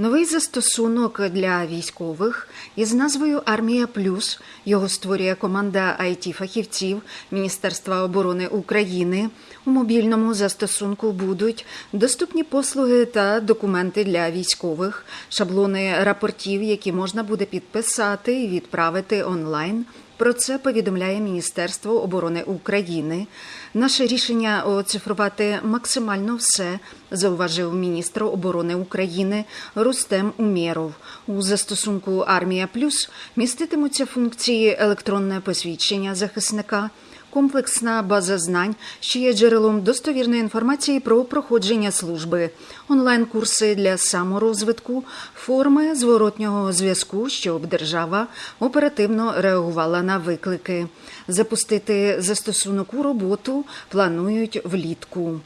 Новий застосунок для військових із назвою Армія Плюс його створює команда it фахівців Міністерства оборони України. У мобільному застосунку будуть доступні послуги та документи для військових, шаблони рапортів, які можна буде підписати і відправити онлайн. Про це повідомляє Міністерство оборони України. Наше рішення оцифрувати максимально все, зауважив міністр оборони України Рустем Умєров. У застосунку Армія Плюс міститимуться функції електронне посвідчення захисника. Комплексна база знань, що є джерелом достовірної інформації про проходження служби, онлайн-курси для саморозвитку, форми зворотнього зв'язку, щоб держава оперативно реагувала на виклики. Запустити застосунок у роботу планують влітку.